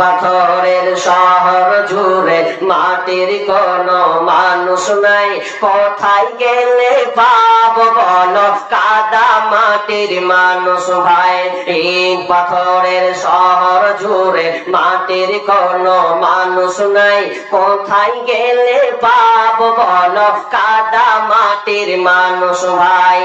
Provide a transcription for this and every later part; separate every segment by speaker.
Speaker 1: পাথরের শহর জুড়ে মাটির কোন মানুষ নাই। কোথায় গেলে পাব বলো? কাদা মাটির মানুষ ভাই। ইট পাথরের শহর জুড়ে মাটির কোন মানুষ নাই। কোথায় গেলে পাব বলো? কাদা মাটির মানুষ ভাই।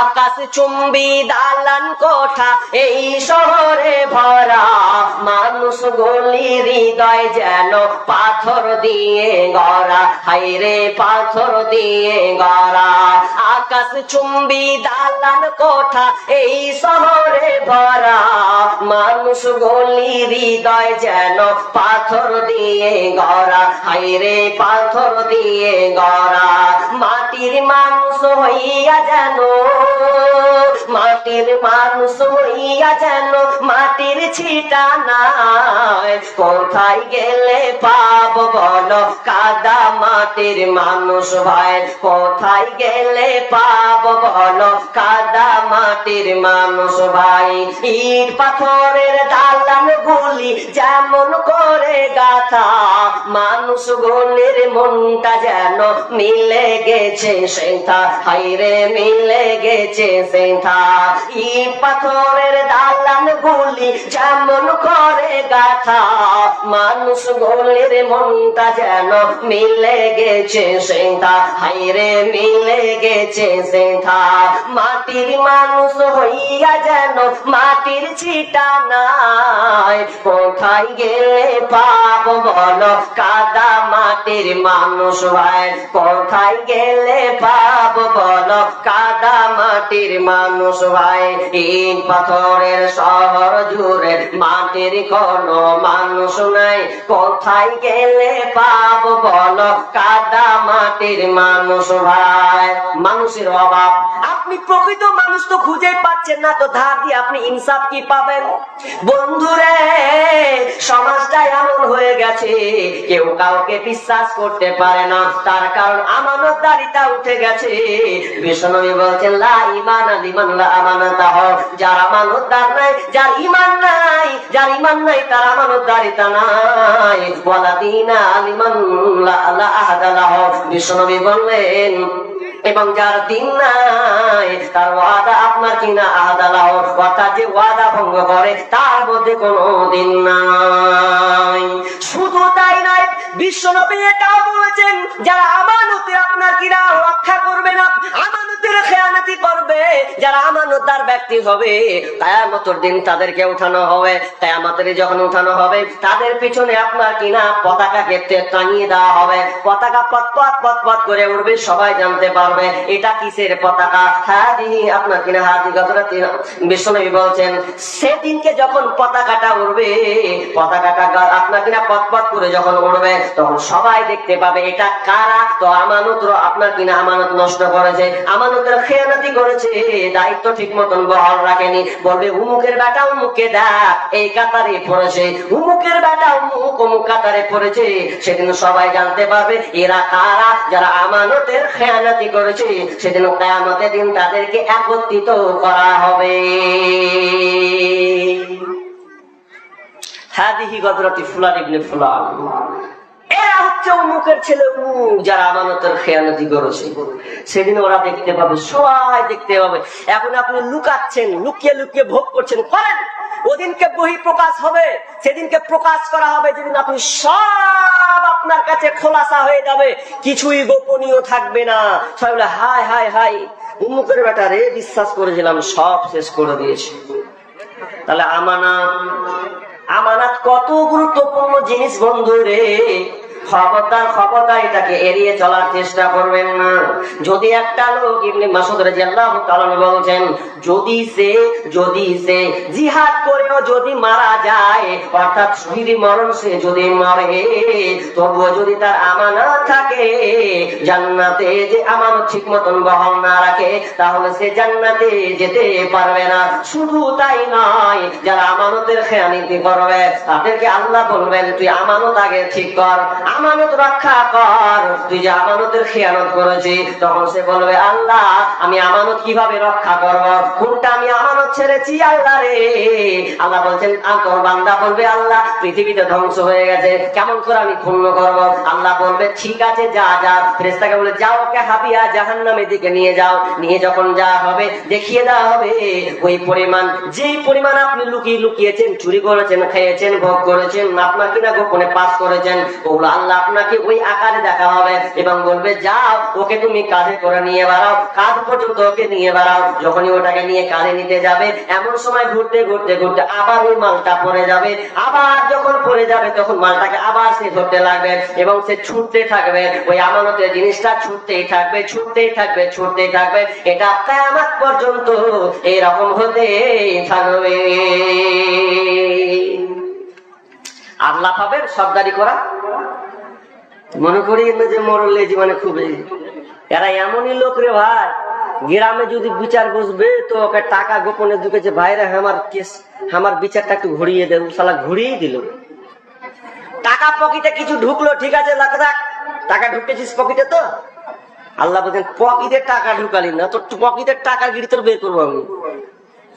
Speaker 1: আকাশ চুম্বি দালান কোঠা, এই শহরে ভরা মানুষ গলি হৃদয় যেন পাথর দিয়ে গড়া। হাইরে পাথর দিয়ে গড়া। আকাশ চুম্বি দালান কোঠা, এই শহরে ভরা। মানুষ গলি হৃদয় যেন পাথর দিয়ে গড়া। হাইরে পাথর দিয়ে গড়া। মাটির মানুষ হইয়া যেন, মাটির মানুষ হইয়া যেন মাটির ছিটা কোথায় গেলে পাব বলো? কাদা মাটির মানুষ ভাই, কোথায় গেলে পাব বলো? কাদা মাটির মানুষ ভাই, ইট পাথরের দালান গুলি যেমন করে গাথা, মানুষ গলির মনটা যেন মিলে গেছে সেথা হাইরে মিলে গেছে সেথা ইট পাথরের দালান গুলি যেমন করে গাথা। মানুষ গলির মনটা যেন মিলে গেছে সেথা। হাইরে মিলে গেছে সেথা। মাটির মানুষ হইয়া যেন মাটির ছিটা নাই। কোথায় গেলে পাব বলো? কাদা মাটির মানুষ ভাই। কোথায় গেলে পাব বলো? কাদা মাটির মানুষ ভাই। ইট পাথরের শহর জুড়ে মাটির কোনো মানুষ নাই, কোথায় গেলে পাব বলো? কাদা মাটির মানুষ ভাই। মানুষের অভাব। আপনি প্রকৃত মানুষ তো খুঁজে পাচ্ছেন না, তো ধার দিয়ে আপনি ইনসাফ কি পাবেন? বন্ধুরে সমাজটা এমন হয়ে গেছে, কেউ কাউকে বিশ্বাস করতে পারে না। তার কারণ আমানতদারিতা উঠে গেছে। বিষ্ণবী বলছেন, লা ইমান আলিমান লা আমানাতা যার আমানতদার নাই, যার ইমান নাই যার ইমান নাই, তার আমানতদারিতা নাই। বলা দিনা আলিমান লা লা আহাদা লাহ। বিষ্ণবী বললেন এবং যার দিন নাই, তার ওয়াদা আপনার কিনা আদালাহ অর্থাৎ যে ওয়াদা ভঙ্গ করে, তার মধ্যে কোনো দিন নাই। শুধু তাই নয়, বিশ্বনবী এটাও বলেছেন, যারা আমানতে আপনার কিনা রক্ষা করবে না, আমানতের খেয়ানাতি করবে, যারা আমানতদার ব্যক্তি হবে, কায়ামতর দিন তাদেরকে উঠানো হবে, কায়ামতের যখন উঠানো হবে, তাদের পিছনে আপনার কিনা পতাকাকে টাঙিয়ে দেওয়া হবে, পতাকা পথ পথ পথ পথ করে উঠবে সবাই জানতে পারবে। এটা কিসের পতাকা? হ্যাঁ আপনার কিনা হাতি গতরা বিশ্বনবী বলছেন, সেদিনকে যখন পতাকাটা উড়বে, পতাকাটা আপনার কিনা পথ পথ করে যখন উড়বে, তখন সবাই দেখতে পাবে এটা কারা? তো আমানত আপনার কিনা আমানত নষ্ট করেছে, আমানতের খেয়ানাতি করেছে, দায়িত্ব ঠিক মতন বহাল রাখেনি। বলবে, উমুকের বেটা উমুককে দেখ এই কাতারে পড়েছে। উমুকের বেটা উমুক অমুক কাতারে পড়েছে। সেদিন সবাই জানতে পারবে, এরা কারা? যারা আমানতের খেয়ানাতি করেছে সেদিন কেয়ামতের দিন তাদেরকে একত্রিত করা হবে। হাদিহি গদরাতি ফুলান ইবনে ফুলান। এরা হচ্ছে ছেলে যারা আমানতের খেয়ানতি করেছে। সেদিন ওরা দেখতে পাবে, সবাই দেখতে পাবে। এখন আপনি লুকাচ্ছেন, লুকিয়ে লুকিয়ে ভোগ করছেন, করেন। ওদিনকে বহি প্রকাশ হবে, সেদিনকে প্রকাশ করা হবে যেদিন আপনি সব আপনার কাছে খোলাসা হয়ে যাবে। কিছুই গোপনীয় থাকবে না। সবাই বলে হাই হাই হাই উমুকের বেটারে বিশ্বাস করেছিলাম, সব শেষ করে দিয়েছি। তাহলে আমানাত আমানাত কত গুরুত্বপূর্ণ জিনিস বন্ধু রে? খবরদার খবরদার এটাকে এড়িয়ে চলার চেষ্টা করবেন না। যদি একটা লোক ইবনে মাসুদ রাদিয়াল্লাহু তাআলা যদি সে যদি সে জিহাদ করেও যদি মারা যায়, অর্থাৎ মরণ সে যদি মরে, তবুও যদি তার আমানত থাকে, জান্নাতে যে আমানত ঠিক মতন বহন না রাখে, তাহলে সে জান্নাতে যেতে পারবে না। শুধু তাই নয়, যারা আমানতের খেয়ানিতি করবে, তাদেরকে আল্লাহ বলবেন, তুই আমানত আগে ঠিক কর। আমানত রক্ষা কর। তুই যে আমানতের খেয়ানত করেছিস, তখন সে বলবে, আল্লাহ, আমি আমানত কীভাবে রক্ষা করব? কোনটা আমি আমানত ছেড়েছি? আল্লাহ রে। আল্লাহ বলছেন তোর বান্দা বলবে, আল্লাহ, পৃথিবীতে ধ্বংস হয়ে গেছে। কেমন করে আমি পূর্ণ করব? আল্লাহ বলবে, ঠিক আছে, যা যা। ফেরেশতাকে বলে, যাও ওকে হাবিয়া জাহান্নামের দিকে নিয়ে যাও। নিয়ে যখন যা হবে, দেখিয়ে দেওয়া হবে। ওই পরিমাণ, যেই পরিমাণ আপনি লুকিয়ে লুকিয়েছেন, চুরি করেছেন, খেয়েছেন, ভোগ করেছেন, আপনার কিনা গোপনে পাস করেছেন, ওগুলো আল্লাহ আপনাকে ওই আকারে দেখা হবে এবং বলবে, যাও, ওকে তুমি কাঁধে করে নিয়ে বেড়াও কাঁধ পর্যন্ত ওকে নিয়ে বেড়াও। যখনই ওটাকে নিয়ে কাঁধে নিতে যাবে, এমন সময় ঘুরতে ঘুরতে ঘুরতে আবার ওই মালটা পড়ে যাবে। আবার যখন পড়ে যাবে, তখন মালটাকে আবার সে ধরতে লাগবে এবং সে ছুটতে থাকবে। ওই আমানতের জিনিসটা ছুটতেই থাকবে ছুটতেই থাকবে ছুটতেই থাকবে। এটা কেমন পর্যন্ত এরকম হতে থাকবে। আল্লাহ পাবেন সর্দারি করা মনে করি না যে মরলে জীবনে খুব এরা এমনই লোক রে ভাই। গ্রামে যদি বিচার বসবে, তো ওকে টাকা গোপনে ঢুকেছে। ভাইরা, আমার কেস, আমার বিচারটা একটু ঘুরিয়ে দেব সালা ঘুরিয়ে দিল। টাকা পকেটে কিছু ঢুকলো, ঠিক আছে টাকা ঢুকেছিস পকেটে তো? আল্লাহ বলছেন পকেটে টাকা ঢুকালি না, তোর পকেটের টাকা গিরি তোর বের করব আমি।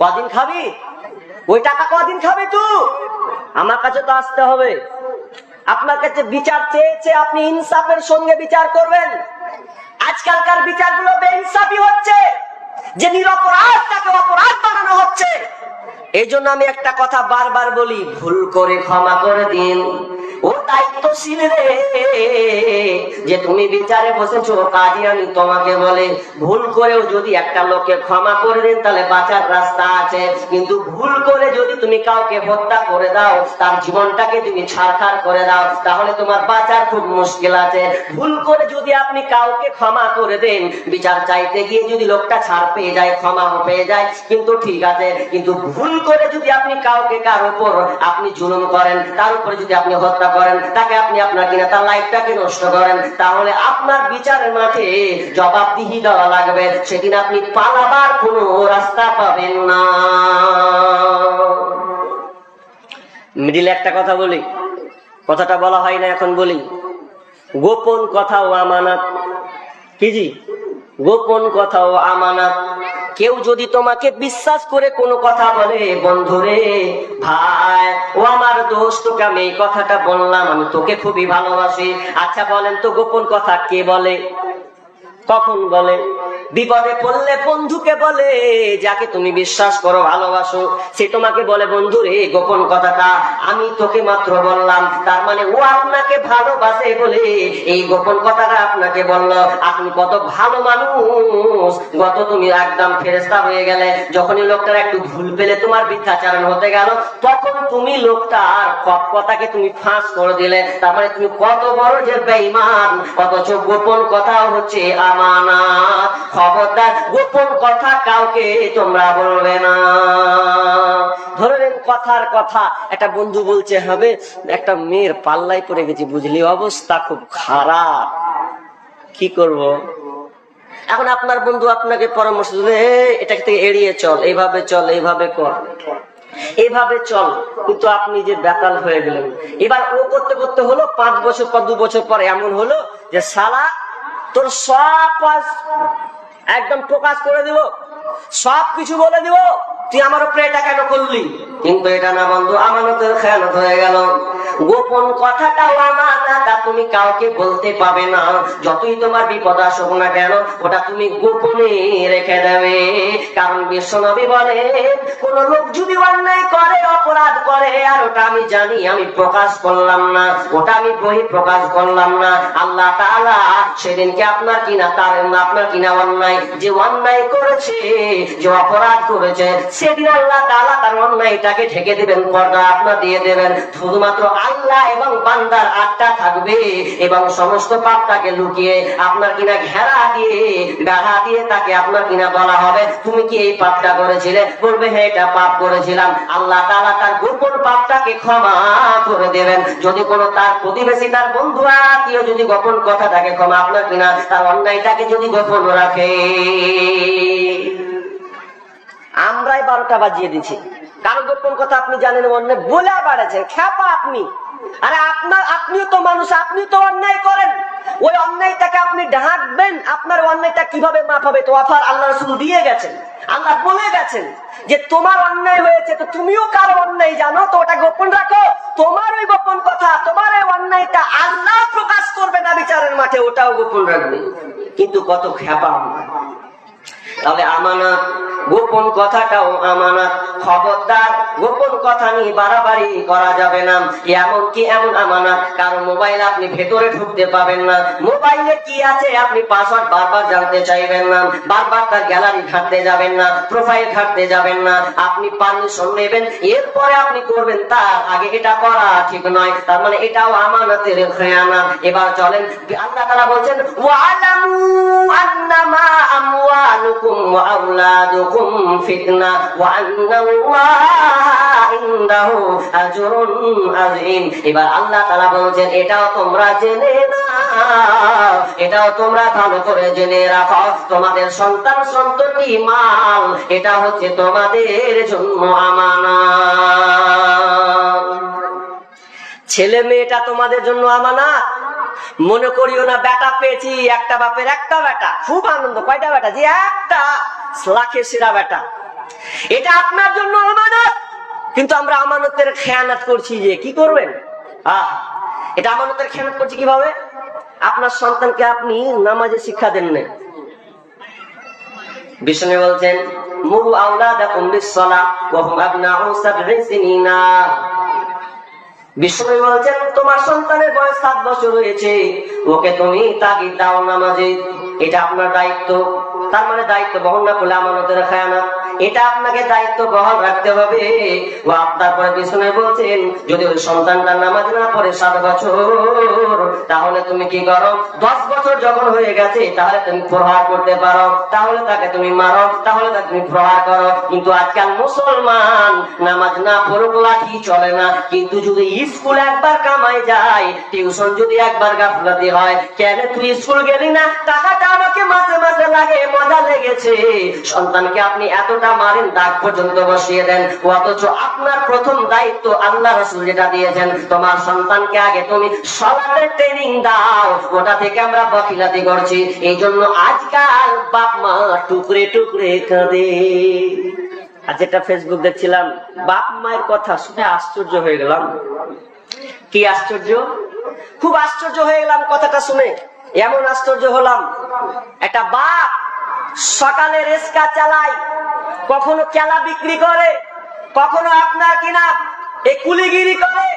Speaker 1: কদিন খাবি? ওই টাকা কদিন খাবি তুই? আমার কাছে তো আসতে হবে। আপনার কাছে বিচার চেয়েছে, আপনি ইনসাফের সঙ্গে বিচার করবেন। আজকালকার বিচারগুলো বেইনসাফি হচ্ছে, যে নিরপরাধ তাকে অপরাধ বানানো হচ্ছে। এই জন্য আমি একটা কথা বারবার বলি, ভুল করে ক্ষমা করে দিন। ও দায়িত্বশীল রে। যে তুমি বিচারে বসেছো, কাজী তোমাকে বলে, ভুল করেও যদি একটা লোককে ক্ষমা করে দিন, তাহলে বাঁচার রাস্তা আছে। কিন্তু ভুল করে যদি তুমি কাউকে হত্যা করে দাও, তার জীবনটাকে তুমি ছাড়খাড় করে দাও, তাহলে তোমার বাঁচার খুব মুশকিল আছে। ভুল করে যদি আপনি কাউকে ক্ষমা করে দেন, বিচার চাইতে গিয়ে যদি লোকটা ছাড় পেয়ে যায়, ক্ষমা পেয়ে যায়, কিন্তু ঠিক আছে। কিন্তু ভুল করে যদি আপনি কাউকে, কার উপর আপনি জুলুম করেন, তার উপরে যদি আপনি হত্যা করেন, তাকে আপনি আপনার কিনা, তার লাইফটাকে নষ্ট করেন, তাহলে আপনার বিচারের মাঠে জবাবদিহি দেওয়া লাগবে। সেদিন আপনি পালাবার কোনো রাস্তা পাবেন না। মিডিলে একটা কথা বলি। কথাটা বলা হয় না, এখন বলি। গোপন কথা ও আমানত। কি জি? গোপন কথা ও আমানত। কেউ যদি তোমাকে বিশ্বাস করে কোনো কথা বলে বন্ধুরে ভাই, ও আমার দোষ, তোকে আমি এই কথাটা বললাম, আমি তোকে খুবই ভালোবাসি। আচ্ছা বলেন তো গোপন কথা, কে বলে? কখন বলে? বিপদে পড়লে বন্ধুকে বলে, যাকে তুমি বিশ্বাস করো, ভালোবাসো, সে তোমাকে বলে, বন্ধু রে, গোপন কথাটা আমি তোকে মাত্র বললাম। তার মানে ও আপনাকে ভালোবাসে বলে এই গোপন কথাটা আপনাকে বলল। আপনি কত ভালো মানুষ গত তুমি একদম ফেরেস্তা হয়ে গেলে। যখনই লোকটার একটু ভুল পেলে তোমার মিথ্যাচারণ হতে গেল, তখন তুমি লোকটার সব কথাকে তুমি ফাঁস করে দিলে। তারপরে তুমি কত বড় যে বেঈমান, অথচ গোপন কথা হচ্ছে আমানত। খবরদার গোপন কথা কাউকে তোমরা বলবে না। ধরেন কথার কথা একটা বন্ধু বলছে হবে একটা মেয়ের পাল্লাই পড়ে গেছি বুঝলি অবস্থা খুব খারাপ। কি করব? এখন আপনার বন্ধু আপনাকে পরামর্শ দিলে "এই, এটাকে থেকে এড়িয়ে চল এইভাবে চল এইভাবে কর। এইভাবে চল কিন্তু আপনি যে বেতাল হয়ে গেলেন। এবার ও করতে করতে হলো পাঁচ বছর পর দু বছর পর এমন হলো যে সালা তোর সব একদম প্রকাশ করে দিব সব কিছু বলে দিব, তুই আমার উপরে এটা কেন করলি? কিন্তু এটা না বন্ধু, আমানতের খেয়ালত হয়ে গেল। গোপন কথাটাও আমানাতা তুমি কাউকে বলতে পাবে না। যতই তোমার বিপদ আসুক না কেন, ওটা তুমি গোপনে রেখে দেবে। কারণ বিশ্বনবী বলে, কোন লোক যদি অন্যায় করে, অপরাধ করে, আর ওটা আমি জানি, আমি প্রকাশ করলাম না, ওটা আমি বহি প্রকাশ করলাম না। আল্লাহ তাআলা সেদিনকে আপনার কিনা তার, আপনার কিনা অন্যায়, যে অন্যায় করেছে, যে অপরাধ করেছে, সেদিন আল্লাহ তাআলা তার অন্যায়টাকে ঢেকে দেবেন, পর্দা আপনার দিয়ে দেবেন। শুধুমাত্র আল্লাহ এবং বান্দার আটটা থাকবে এবং সমস্ত পাপটাকে লুকিয়ে আপনার কিনা ঘেরা দিয়ে গাঢ়া দিয়ে তাকে আপনার কিনা বলা হবে। তুমি কি এই পাপটা করেছিলে? বলবে হ্যাঁ এটা পাপ করেছিলাম। আল্লাহ তাআলা তার গোপন পাপটাকে ক্ষমা করে দেবেন। যদি কোনো তার প্রতিবেশী, তার বন্ধু, আত্মীয় যদি গোপন কথা তাকে ক্ষমা আপনার কিনা, তার অন্যায়টাকে যদি গোপন রাখে। আমরাই বারোটা বাজিয়ে দিছি কারও গোপন কথা আপনি জানেন অন্যায় বলে বাড়াচ্ছেন খ্যাপা আপনি। আরে আপনার আপনিও তো মানুষ আপনি তো অন্যায় করেন। ওই অন্যায়টাকে আপনি ঢাকবেন, আপনার অন্যায়টা কীভাবে মাপ হবে? তো অফার আল্লাহ রসুল দিয়ে গেছেন, আল্লাহ বলে গেছেন যে তোমার অন্যায় হয়েছে, তো তুমিও কারও অন্যায় জানো? তো ওটা গোপন রাখো। তোমার ওই গোপন কথা, তোমার ওই অন্যায়টা আল্লাহ প্রকাশ করবে না বিচারের মাঠে, ওটাও গোপন রাখবে। কিন্তু কত আমরা। তাহলে আমানত গোপন কথাটাও আমানত। খবরদার, গোপন কথা নিয়ে বাড়াবাড়ি করা যাবে না। এমনকি এমন আমানত, কারও মোবাইল আপনি ভেতরে ঢুকতে পাবেন না। মোবাইলে কি আছে আপনি পাসওয়ার্ড বারবার জানতে চাইবেন না। বারবার তার গ্যালারি ঘাটতে যাবেন না প্রোফাইল ঘাটতে যাবেন না। আপনি পারমিশন নেবেন, এরপরে আপনি করবেন, তার আগে এটা করা ঠিক নয়। তার মানে এটাও আমানতের খেয়ানা। এবার চলেন, আল্লাহ তাআলা বলছেন, ওয়ালামু আন্নামা আমওয়ালুকুম ওয়া আওলাদুকুম ফিতনা ওয়া আন্নাল্লাহা ইনদাহু আজরুন আযীম এবার আল্লাহ তাআলা বলছেন, এটাও তোমরা জেনে এটাও তোমরা ভালো করে জেনে রাখো। তোমাদের সন্তান সন্ততি মাল, এটা হচ্ছে তোমাদের জন্য আমানত। ছেলে মেয়েটা তোমাদের জন্য আমানত? মনে করিও না বেটা পেয়েছি, একটা বাপের একটা বেটা খুব আনন্দ, কয়টা বেটা যে একটা। লাখের সেরা বেটা এটা আপনার জন্য আমানত। কিন্তু আমরা আমানতের খেয়ানাত করছি যে, কি করবেন? আহ, এটা আমানতের খেয়ানাত করছি কীভাবে? আপনার সন্তানকে আপনি নামাজে শিক্ষা দেন না বিষ্ণু বলছেন, মুরু আওলাদাকুম বিসসালাহ ওয়া হুম আবনাউ সাবঈ সিনিনা। বিষ্ণু বলছেন, তোমার সন্তানের বয়স সাত বছর হয়েছে। ওকে তুমি তাগিদ দাও নামাজে। এটা আপনার দায়িত্ব। তার মানে দায়িত্ব বহন না করলে আমানতের খায়ানা এটা আপনাকে দায়িত্ব বহন রাখতে হবে। ও আপনার পরে পিছনে বলছেন, যদি ওই সন্তানটা নামাজ না পড়ে সাত বছর, তাহলে তুমি কি করো? দশ বছর যখন হয়ে গেছে, তাহলে তুমি প্রহার করতে পারো। তাহলে তাকে তুমি মারো, তাহলে তাকে তুমি প্রহার করো। কিন্তু আজকাল মুসলমান নামাজ না পড়ুক, লাঠি চলে না। কিন্তু যদি স্কুল একবার কামাই যায়, টিউশন যদি একবার গাফলাতি হয়, কেন তুই স্কুল গেলি না? টাকাটা আমাকে মাঝে মাঝে লাগে, মজা লেগেছে। সন্তানকে আপনি এতটা মারেন দাগ পর্যন্ত বসিয়ে দেন। অথচ আপনার প্রথম দায়িত্ব আল্লাহ রসুল যেটা দিয়েছেন, তোমার সন্তানকে আগে তুমি সলাতের ট্রেনিং দাও, ওটা থেকে আমরা বকিলাতি করছি। এই জন্য আজকাল বাপ মা টুকরে টুকরে কাঁদে। আর যেটা ফেসবুক দেখছিলাম, বাপ মায়ের কথা শুনে আশ্চর্য হয়ে গেলাম। কি আশ্চর্য? খুব আশ্চর্য হয়ে গেলাম কথাটা শুনে। এমন আশ্চর্য হলাম। একটা বাপ সকালে রেস্কা চালায় কখনো কেলা বিক্রি করে, কখনো আপনার কিনা এ কুলিগিরি করে।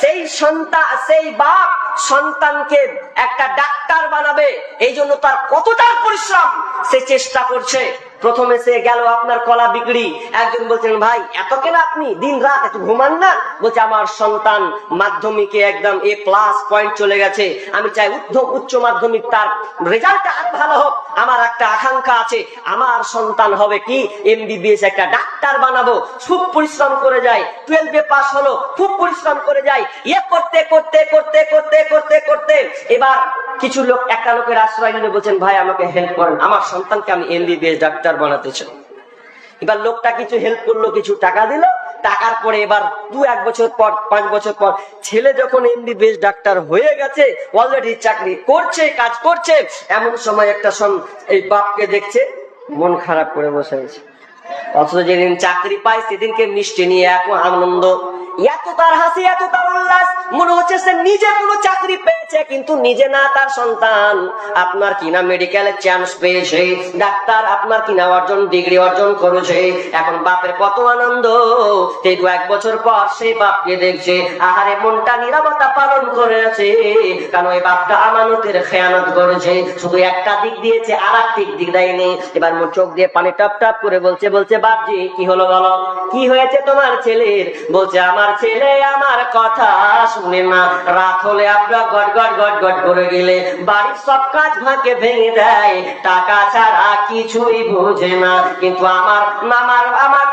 Speaker 1: সেই সন্তান সেই বাপ সন্তানকে একটা ডাক্তার বানাবে এই জন্য তার কতটা পরিশ্রম সে চেষ্টা করছে। প্রথমে সে গেল আপনার কলা বিক্রি। একজন বলছেন, ভাই, এত কেন আপনি? দিন রাত একটু ঘুমান না? বলছে, আমার সন্তান মাধ্যমিকে একদম এ প্লাস পয়েন্ট চলে গেছে। আমি চাই উচ্চ উচ্চ মাধ্যমিক, তার রেজাল্ট আর ভালো হোক। আমার একটা আকাঙ্ক্ষা আছে, আমার সন্তান হবে কি? এমবিবিএস একটা ডাক্তার বানাবো। খুব পরিশ্রম করে যায়। টুয়েলভে পাস হলো, খুব পরিশ্রম করে যায়। ইয়ে করতে করতে করতে করতে করতে করতে এবার কিছু লোক, একটা লোকের আশ্রয় নিয়ে বলছেন, ভাই, আমাকে হেল্প করেন। আমার সন্তানকে আমি এমবিবিএস ডাক্তার বানাতে চাই এবার লোকটা কিছু হেল্প করল, কিছু টাকা দিল, টাকার পরে এবার দু এক বছর পর, পাঁচ বছর পর ছেলে যখন এমবিবিএস ডাক্তার হয়ে গেছে অলরেডি চাকরি করছে, কাজ করছে, এমন সময় একটা সন- এই বাপকে দেখছে, মন খারাপ করে বসে আছে। অথচ যেদিন চাকরি পায়, সেদিনকে মিষ্টি নিয়ে এক আনন্দ এত তার হাসি এত তার উল্লাস। মনে হচ্ছে সে নিজে কোনো চাকরি পেয়েছে, কিন্তু নিজে না তার সন্তান। আপনার কিনা চান্স পেয়েছে? ডাক্তার আপনার কিনা অর্জন ডিগ্রি অর্জন করেছে? এখন বাপের কত আনন্দ। এক বছর পর সেই বাপকে দেখছে, আহারে, মনটা নিরাপত্তা পালন করেছে কারণ বাপটা আমানতের খেয়ানত করেছে। শুধু একটা দিক দিয়েছে আর এক দিক দিক দেয়নি। এবার মোর চোখ দিয়ে পানি টপ টপ করে বলছে বলছে, বাপজি, কি হলো বলো? কি হয়েছে তোমার ছেলের? বলছে, আমার ছেলে আমার কথা শুনে না। রাত হলে আপনার গট গট গট গট করে গেলে বাড়ির সব কাজ ভাঁকে ভেঙে দেয়। টাকা ছাড়া কিছুই বোঝে না। কিন্তু আমার আমার আমার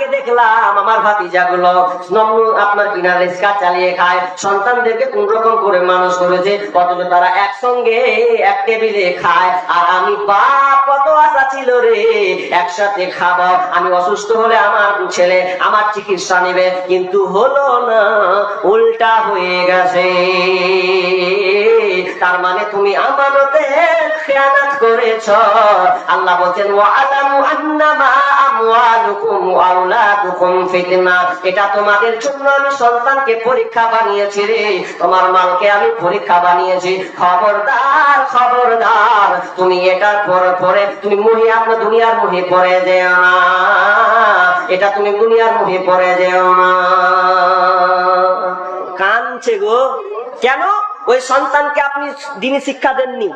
Speaker 1: কা- আমার ভাই কালকে দেখলাম আমার ভাতিজাগুলো নম্র আপনার কিনা রিক্সা চালিয়ে খায়। সন্তানদেরকে কোন রকম করে মানুষ করেছে, অথচ তারা একসঙ্গে এক টেবিলে খায়। আর আমি, বাপ, কত আশা ছিল রে, একসাথে খাব আমি অসুস্থ হলে আমার ছেলে আমার চিকিৎসা নেবে, কিন্তু হলো না, উল্টা হয়ে গেছে। তার মানে তুমি আমানতে খেয়ানাত করেছ। আল্লাহ বলছেন ওয়া আলামু আন্নামা আমওয়ালুকুম ওয়া আওলাদুকুম ফিতনা এটা তোমাদের জন্য আমি সন্তানকে পরীক্ষা বানিয়েছি রে। তোমার মালকে আমি পরীক্ষা বানিয়েছি। খবরদার খবরদার, তুমি এটার পরে পরে, তুমি মুহি আপনার দুনিয়ার মুহি পড়ে যেও না। এটা তুমি দুনিয়ার মুহি পড়ে যেও না। কানছে গো। কেন? ওই সন্তানকে আপনি দিনী শিক্ষা দেননি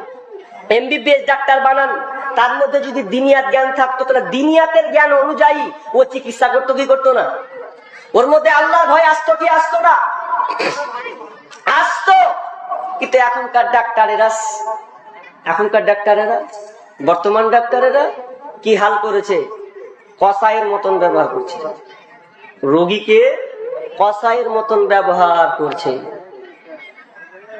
Speaker 1: এমবিবিএস ডাক্তার বানান, তার মধ্যে যদি দিনিয়াত জ্ঞান থাকতো, তাহলে দিনিয়াতের জ্ঞান অনুযায়ী ও চিকিৎসা করতো, কি করতো না? ওর মধ্যে আল্লাহ ভয় আসতো কি আসতো না? আসতো, কিন্তু এখনকার ডাক্তারেরা এখনকার ডাক্তারেরা, বর্তমান ডাক্তারেরা কি হাল করেছে? কসাইয়ের মতন ব্যবহার করছে। রোগীকে কসাইয়ের মতন ব্যবহার করছে।